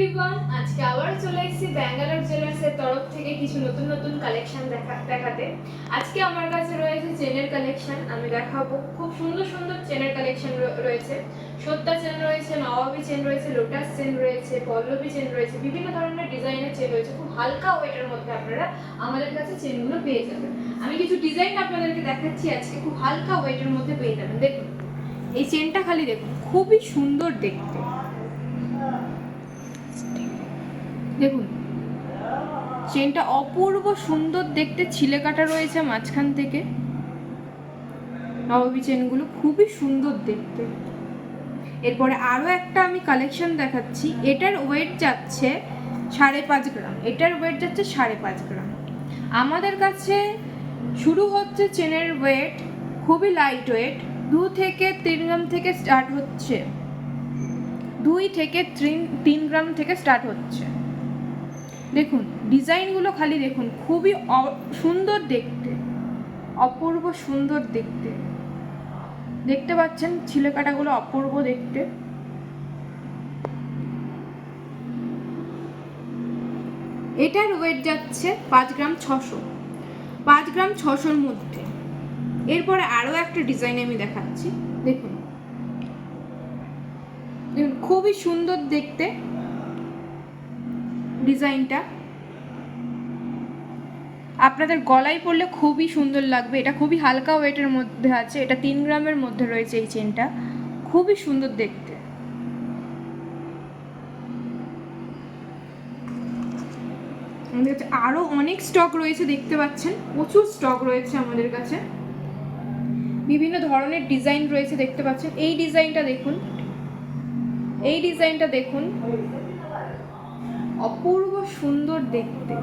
Everyone আজকে আবার চলে এসেছি ব্যাঙ্গালোর জুয়েলার্সের তরফ থেকে কিছু নতুন নতুন কালেকশন দেখা, দেখাতে। আজকে আমার কাছে রয়েছে চেনের কালেকশন আমি দেখাবো। খুব সুন্দর সুন্দর চেনের কালেকশন রয়েছে। সত্তা চেন রয়েছে, নবাবী চেন রয়েছে লোটাস চেন রয়েছে, পল্লবী চেন রয়েছে, বিভিন্ন ধরনের ডিজাইনের চেন রয়েছে। খুব হালকা ওয়েটের মধ্যে আপনারা আমাদের কাছে চেনগুলো পেয়ে যাবেন। আমি কিছু ডিজাইন আপনাদেরকে দেখাচ্ছি, আজকে খুব হালকা ওয়েটের মধ্যে পেয়ে যাবেন। দেখুন, এই চেনটা খালি দেখুন, খুবই সুন্দর দেখতে। দেখুন চেনটা অপূর্ব সুন্দর দেখতে ছিলে কাটা রয়েছে মাঝখান থেকে। নবাবী চেনগুলো খুবই সুন্দর দেখতে। এরপরে আরও একটা আমি কালেকশন দেখাচ্ছি। এটার ওয়েট যাচ্ছে সাড়ে পাঁচ গ্রাম। এটার ওয়েট যাচ্ছে সাড়ে পাঁচ গ্রাম। আমাদের কাছে শুরু হচ্ছে চেনের ওয়েট খুবই লাইট ওয়েট দু থেকে তিন গ্রাম থেকে স্টার্ট হচ্ছে। দুই থেকে তিন গ্রাম থেকে স্টার্ট হচ্ছে। দেখুন, ডিজাইনগুলো খালি দেখুন, খুবই সুন্দর দেখতে, অপূর্ব সুন্দর দেখতে। দেখতে পাচ্ছেন, ছিলেকাটাগুলো অপূর্ব দেখতে। এটার ওয়েট যাচ্ছে পাঁচ গ্রাম ছশো। পাঁচ গ্রাম ছশোর মধ্যে। এরপরে আরও একটা ডিজাইন আমি দেখাচ্ছি। দেখুন খুবই সুন্দর দেখতে ডিজাইনটা। আপনাদের গলায় পরলে খুবই সুন্দর লাগবে। এটা খুবই হালকা ওয়েটের মধ্যে আছে, এটা তিন গ্রামের মধ্যে রয়েছে এই চেনটা। খুবই সুন্দর দেখতে। আরও অনেক স্টক রয়েছে, দেখতে পাচ্ছেন? প্রচুর স্টক রয়েছে আমাদের কাছে। বিভিন্ন ধরনের ডিজাইন রয়েছে, দেখতে পাচ্ছেন? এই ডিজাইনটা দেখুন এই ডিজাইনটা দেখুন। অপূর্ব সুন্দর দেখতে।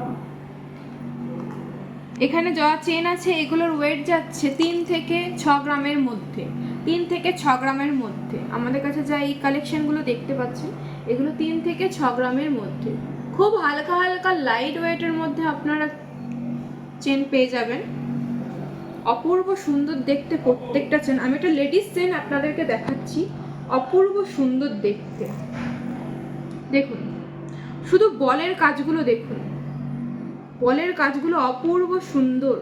এখানে যা চেন আছে, এগুলোর ওয়েট যাচ্ছে তিন থেকে ছ গ্রামের মধ্যে। তিন থেকে ছ গ্রামের মধ্যে। আমাদের কাছে যা এই কালেকশনগুলো দেখতে পাচ্ছেন, এগুলো তিন থেকে ছ গ্রামের মধ্যে। খুব হালকা হালকা লাইট ওয়েটের মধ্যে আপনারা চেন পেয়ে যাবেন। অপূর্ব সুন্দর দেখতে প্রত্যেকটা চেন। আমি একটা লেডিস চেন আপনাদেরকে দেখাচ্ছি। অপূর্ব সুন্দর দেখতে। দেখুন, শুধু বলের কাজগুলো দেখুন। বলের কাজগুলো অপূর্ব সুন্দর।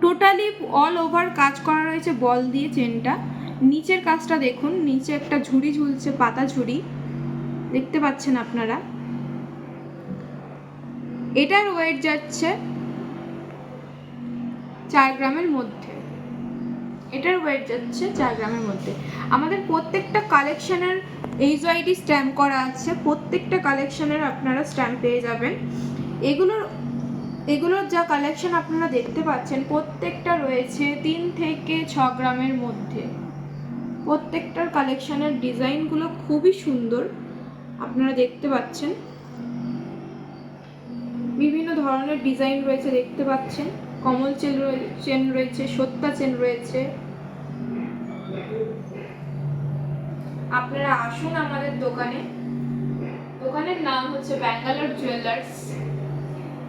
টোটালি অল ওভার কাজ করা রয়েছে বল দিয়ে চেনটা। নিচের কাজটা দেখুন, নিচে একটা ঝুড়ি ঝুলছে, পাতা ঝুড়ি। দেখতে পাচ্ছেন আপনারা? এটার ওয়েট যাচ্ছে চার গ্রামের মধ্যে। এটার ওয়েট যাচ্ছে চার গ্রামের মধ্যে। আমাদের প্রত্যেকটা কালেকশনের এইচআইডি স্ট্যাম্প করা আছে, প্রত্যেকটা কালেকশনের আপনারা স্ট্যাম্প পেয়ে যাবেন। এগুলোর এগুলোর যা কালেকশন আপনারা দেখতে পাচ্ছেন, প্রত্যেকটা রয়েছে তিন থেকে ছ গ্রামের মধ্যে। প্রত্যেকটার কালেকশনের ডিজাইনগুলো খুবই সুন্দর আপনারা দেখতে পাচ্ছেন। বিভিন্ন ধরনের ডিজাইন রয়েছে দেখতে পাচ্ছেন। কমল চেন চেন রয়েছে, সত্তা চেন রয়েছে। আপনারা আসুন আমাদের দোকানে। দোকানের নাম হচ্ছে ব্যাঙ্গালোর জুয়েলার্স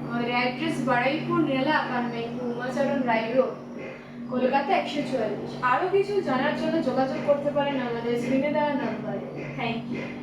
আমাদের address Baraipur Nila apartment Umacharan Roy road Kolkata একশো চুয়াল্লিশ। আরও কিছু জানার জন্য যোগাযোগ করতে পারেন আমাদের স্ক্রিনে দেওয়া নাম্বারে থ্যাংক ইউ